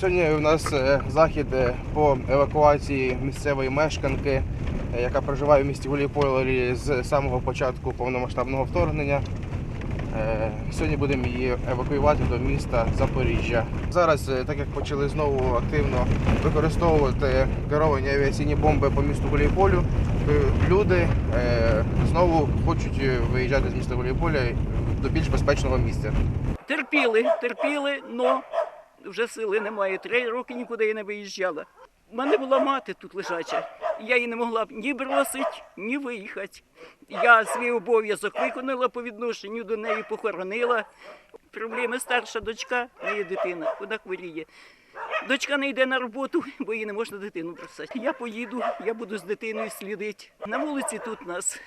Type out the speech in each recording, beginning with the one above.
Сьогодні у нас е, захід е, по евакуації місцевої мешканки, е, яка проживає в місті Гуліполі з самого початку повномасштабного вторгнення. Сьогодні будемо її евакуювати до міста Запоріжжя. Зараз, так як почали знову активно використовувати керовані авіаційні бомби по місту Гуліполю, люди знову хочуть виїжджати з міста Гуліполя до більш безпечного місця. Терпіли, терпіли, но вже сили немає. Три роки нікуди я не виїжджала. У мене була мати тут лежача. Я її не могла ні бросити, ні виїхати. Я свій обов'язок виконала по відношенню до неї, похоронила. Проблеми старша дочка, неї дитина, вона хворіє. Дочка не йде на роботу, бо їй не можна дитину бросати. Я поїду, я буду з дитиною слідити. На вулиці тут нас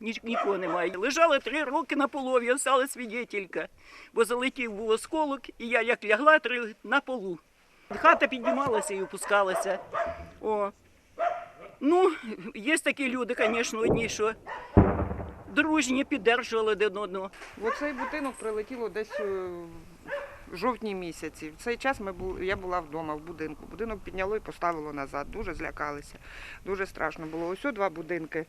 нікого немає. Лежала три роки на полові, стала свідетелька, бо залетів був осколок, і я як лягла три на полу. Хата піднімалася і опускалася. О. Ну, є такі люди, звісно, одні, що дружні піддержували один одного. Оцей будинок прилетіло десь е, жовтні місяці. В цей час ми бу- я була вдома в будинку. Будинок підняло і поставило назад. Дуже злякалися. Дуже страшно було. Ось два будинки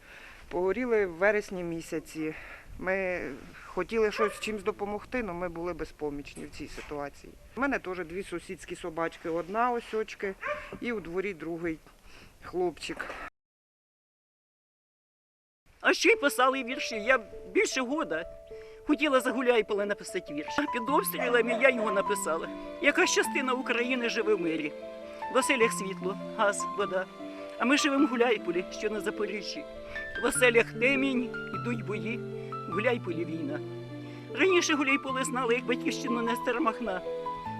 погоріли в вересні місяці. Ми хотіли щось чимось допомогти, але ми були безпомічні в цій ситуації. У мене теж дві сусідські собачки. Одна осьочки і у дворі другий хлопчик. А ще й писали вірші. Я більше года хотіла за Гуляйполе написати вірш. Під обстрілами я його написала. Яка частина України живе в мирі? В оселях світло, газ, вода. А ми живемо в Гуляйполі, що на Запоріжжі. В оселях темінь, ідуть бої, в Гуляйполі війна. Раніше Гуляйполе знали як батьківщину Нестера Махна.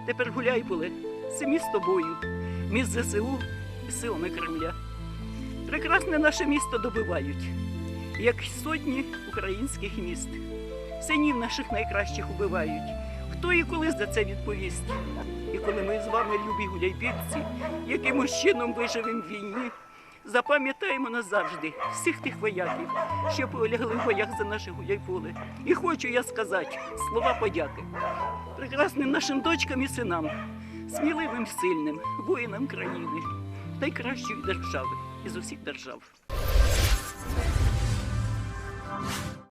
Тепер Гуляйполе це місто бою, міст ЗСУ і силами Кремля. Прекрасне наше місто добивають як сотні українських міст синів наших найкращих убивають. Хто і коли за це відповість? І коли ми з вами, любі гуляйбірці, якимось чином виживемо в війні, запам'ятаємо назавжди всіх тих вояків, що полягли в боях за наше гуляйполе. І хочу я сказати слова подяки прекрасним нашим дочкам і синам, сміливим, сильним, воїнам країни, Найкращої держави із усіх держав.